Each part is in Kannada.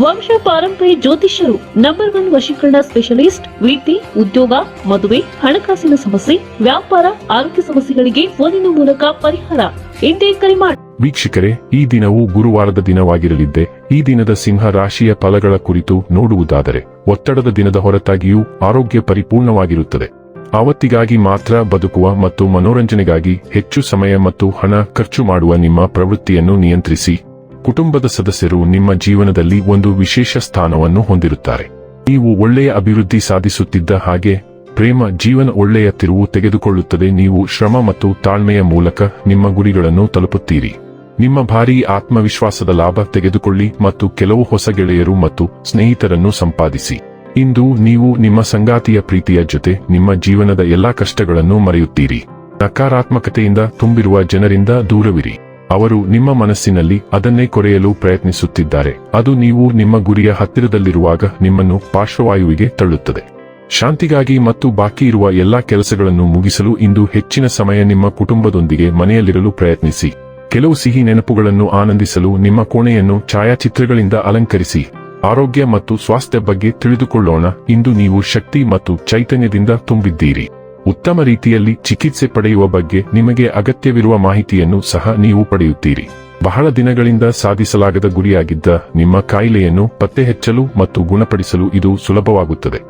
ವಂಶ ಪಾರಂಪರ್ಯ ಜ್ಯೋತಿಷ್ಯರು ನಂಬರ್ ಒನ್ ವಶೀಕರಣ ಸ್ಪೆಷಲಿಸ್ಟ್ ವೃತ್ತಿ ಉದ್ಯೋಗ, ಮದುವೆ, ಹಣಕಾಸಿನ ಸಮಸ್ಯೆ, ವ್ಯಾಪಾರ, ಆರೋಗ್ಯ ಸಮಸ್ಯೆಗಳಿಗೆ ಫೋನಿನ ಮೂಲಕ ಪರಿಹಾರ. ಇಂದೇ ಕರೆ ಮಾಡಿ ವೀಕ್ಷಕರೇ, ಈ ದಿನವು ಗುರುವಾರದ ದಿನವಾಗಿರಲಿದ್ದೆ. ಈ ದಿನದ ಸಿಂಹ ರಾಶಿಯ ಫಲಗಳ ಕುರಿತು ನೋಡುವುದಾದರೆ, ಒತ್ತಡದ ದಿನದ ಹೊರತಾಗಿಯೂ ಆರೋಗ್ಯ ಪರಿಪೂರ್ಣವಾಗಿರುತ್ತದೆ. ಆವತ್ತಿಗಾಗಿ ಮಾತ್ರ ಬದುಕುವ ಮತ್ತು ಮನೋರಂಜನೆಗಾಗಿ ಹೆಚ್ಚು ಸಮಯ ಮತ್ತು ಹಣ ಖರ್ಚು ಮಾಡುವ ನಿಮ್ಮ ಪ್ರವೃತ್ತಿಯನ್ನು ನಿಯಂತ್ರಿಸಿ. ಕುಟುಂಬದ ಸದಸ್ಯರು ನಿಮ್ಮ ಜೀವನದಲ್ಲಿ ಒಂದು ವಿಶೇಷ ಸ್ಥಾನವನ್ನು ಹೊಂದಿರುತ್ತಾರೆ. ನೀವು ಒಳ್ಳೆಯ ಅಭಿವೃದ್ಧಿ ಸಾಧಿಸುತ್ತಿದ್ದ ಹಾಗೆ, ಪ್ರೇಮ ಜೀವನ ಒಳ್ಳೆಯ ತಿರುವು ತೆಗೆದುಕೊಳ್ಳುತ್ತದೆ. ನೀವು ಶ್ರಮ ಮತ್ತು ತಾಳ್ಮೆಯ ಮೂಲಕ ನಿಮ್ಮ ಗುರಿಗಳನ್ನು ತಲುಪುತ್ತೀರಿ. ನಿಮ್ಮ ಭಾರೀ ಆತ್ಮವಿಶ್ವಾಸದ ಲಾಭ ತೆಗೆದುಕೊಳ್ಳಿ ಮತ್ತು ಕೆಲವು ಹೊಸ ಗೆಳೆಯರು ಮತ್ತು ಸ್ನೇಹಿತರನ್ನು ಸಂಪಾದಿಸಿ. ಇಂದು ನೀವು ನಿಮ್ಮ ಸಂಗಾತಿಯ ಪ್ರೀತಿಯ ಜೊತೆ ನಿಮ್ಮ ಜೀವನದ ಎಲ್ಲಾ ಕಷ್ಟಗಳನ್ನು ಮರೆಯುತ್ತೀರಿ. ನಕಾರಾತ್ಮಕತೆಯಿಂದ ತುಂಬಿರುವ ಜನರಿಂದ ದೂರವಿರಿ. ಅವರು ನಿಮ್ಮ ಮನಸ್ಸಿನಲ್ಲಿ ಅದನ್ನೇ ಕೊರೆಯಲು ಪ್ರಯತ್ನಿಸುತ್ತಿದ್ದಾರೆ. ಅದು ನೀವು ನಿಮ್ಮ ಗುರಿಯ ಹತ್ತಿರದಲ್ಲಿರುವಾಗ ನಿಮ್ಮನ್ನು ಪಾರ್ಶ್ವವಾಯುವಿಗೆ ತಳ್ಳುತ್ತದೆ. ಶಾಂತಿಗಾಗಿ ಮತ್ತು ಬಾಕಿ ಇರುವ ಎಲ್ಲಾ ಕೆಲಸಗಳನ್ನು ಮುಗಿಸಲು ಇಂದು ಹೆಚ್ಚಿನ ಸಮಯ ನಿಮ್ಮ ಕುಟುಂಬದೊಂದಿಗೆ ಮನೆಯಲ್ಲಿರಲು ಪ್ರಯತ್ನಿಸಿ. ಕೆಲವು ಸಿಹಿ ನೆನಪುಗಳನ್ನು ಆನಂದಿಸಲು ನಿಮ್ಮ ಕೋಣೆಯನ್ನು ಛಾಯಾಚಿತ್ರಗಳಿಂದ ಅಲಂಕರಿಸಿ. ಆರೋಗ್ಯ ಮತ್ತು ಸ್ವಾಸ್ಥ್ಯ ಬಗ್ಗೆ ತಿಳಿದುಕೊಳ್ಳೋಣ. ಇಂದು ನೀವು ಶಕ್ತಿ ಮತ್ತು ಚೈತನ್ಯದಿಂದ ತುಂಬಿದ್ದೀರಿ. ಉತ್ತಮ ರೀತಿಯಲ್ಲಿ ಚಿಕಿತ್ಸೆ ಪಡೆಯುವ ಬಗ್ಗೆ ನಿಮಗೆ ಅಗತ್ಯವಿರುವ ಮಾಹಿತಿಯನ್ನು ಸಹ ನೀವು ಪಡೆಯುತ್ತೀರಿ. ಬಹಳ ದಿನಗಳಿಂದ ಸಾಧಿಸಲಾಗದ ಗುರಿಯಾಗಿದ್ದ ನಿಮ್ಮ ಕಾಯಿಲೆಯನ್ನು ಪತ್ತೆಹಚ್ಚಲು ಮತ್ತು ಗುಣಪಡಿಸಲು ಇದು ಸುಲಭವಾಗುತ್ತದೆ.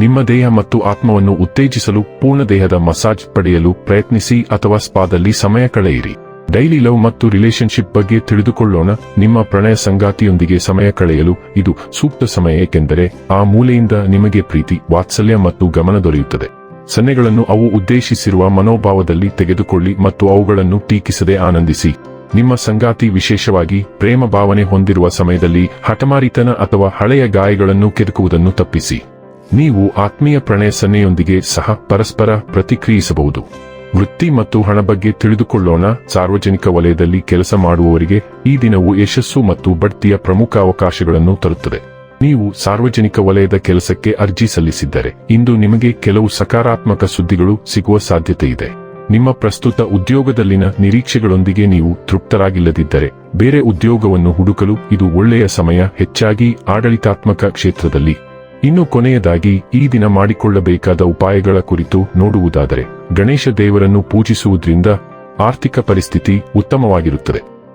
ನಿಮ್ಮ ದೇಹ ಮತ್ತು ಆತ್ಮವನ್ನು ಉತ್ತೇಜಿಸಲು, ಪೂರ್ಣ ದೇಹದ ಮಸಾಜ್ ಪಡೆಯಲು ಪ್ರಯತ್ನಿಸಿ ಅಥವಾ ಸ್ಪಾದಲ್ಲಿ ಸಮಯ ಕಳೆಯಿರಿ. ಡೈಲಿ ಲವ್ ಮತ್ತು ರಿಲೇಶನ್ಶಿಪ್ ಬಗ್ಗೆ ತಿಳಿದುಕೊಳ್ಳೋಣ. ನಿಮ್ಮ ಪ್ರಣಯ ಸಂಗಾತಿಯೊಂದಿಗೆ ಸಮಯ ಕಳೆಯಲು ಇದು ಸೂಕ್ತ ಸಮಯ, ಏಕೆಂದರೆ ಆ ಮೂಲೆಯಿಂದ ನಿಮಗೆ ಪ್ರೀತಿ, ವಾತ್ಸಲ್ಯ ಮತ್ತು ಗಮನ ದೊರೆಯುತ್ತದೆ. ಸನ್ನೆಗಳನ್ನು ಅವು ಉದ್ದೇಶಿಸಿರುವ ಮನೋಭಾವದಲ್ಲಿ ತೆಗೆದುಕೊಳ್ಳಿ ಮತ್ತು ಅವುಗಳನ್ನು ಟೀಕಿಸದೆ ಆನಂದಿಸಿ. ನಿಮ್ಮ ಸಂಗಾತಿ ವಿಶೇಷವಾಗಿ ಪ್ರೇಮ ಭಾವನೆ ಹೊಂದಿರುವ ಸಮಯದಲ್ಲಿ ಹಠಮಾರಿತನ ಅಥವಾ ಹಳೆಯ ಗಾಯಗಳನ್ನು ಕೆದಕುವುದನ್ನು ತಪ್ಪಿಸಿ. ನೀವು ಆತ್ಮೀಯ ಪ್ರಣಯ ಸನ್ನೆಯೊಂದಿಗೆ ಸಹ ಪರಸ್ಪರ ಪ್ರತಿಕ್ರಿಯಿಸಬಹುದು. ವೃತ್ತಿ ಮತ್ತು ಹಣ ಬಗ್ಗೆ ತಿಳಿದುಕೊಳ್ಳೋಣ. ಸಾರ್ವಜನಿಕ ವಲಯದಲ್ಲಿ ಕೆಲಸ ಮಾಡುವವರಿಗೆ ಈ ದಿನವು ಯಶಸ್ಸು ಮತ್ತು ಬಡ್ತಿಯ ಪ್ರಮುಖ ಅವಕಾಶಗಳನ್ನು ತರುತ್ತದೆ. ನೀವು ಸಾರ್ವಜನಿಕ ವಲಯದ ಕೆಲಸಕ್ಕೆ ಅರ್ಜಿ ಸಲ್ಲಿಸಿದ್ದರೆ ಇಂದು ನಿಮಗೆ ಕೆಲವು ಸಕಾರಾತ್ಮಕ ಸುದ್ದಿಗಳು ಸಿಗುವ ಸಾಧ್ಯತೆ ಇದೆ ನಿಮ್ಮ ಪ್ರಸ್ತುತ ಉದ್ಯೋಗದಲ್ಲಿನ ನಿರೀಕ್ಷೆಗಳೊಂದಿಗೆ ನೀವು ತೃಪ್ತರಾಗಿಲ್ಲದಿದ್ದರೆ ಬೇರೆ ಉದ್ಯೋಗವನ್ನು ಹುಡುಕಲು ಇದು ಒಳ್ಳೆಯ ಸಮಯ ಹೆಚ್ಚಾಗಿ ಆಡಳಿತಾತ್ಮಕ ಕ್ಷೇತ್ರದಲ್ಲಿ. ಇನ್ನು ಕೊನೆಯದಾಗಿ ಈ ದಿನ ಮಾಡಿಕೊಳ್ಳಬೇಕಾದ ಉಪಾಯಗಳ ಕುರಿತು ನೋಡುವುದಾದರೆ ಗಣೇಶ ದೇವರನ್ನು ಪೂಜಿಸುವುದರಿಂದ ಆರ್ಥಿಕ ಪರಿಸ್ಥಿತಿ ಉತ್ತಮವಾಗಿರುತ್ತದೆ.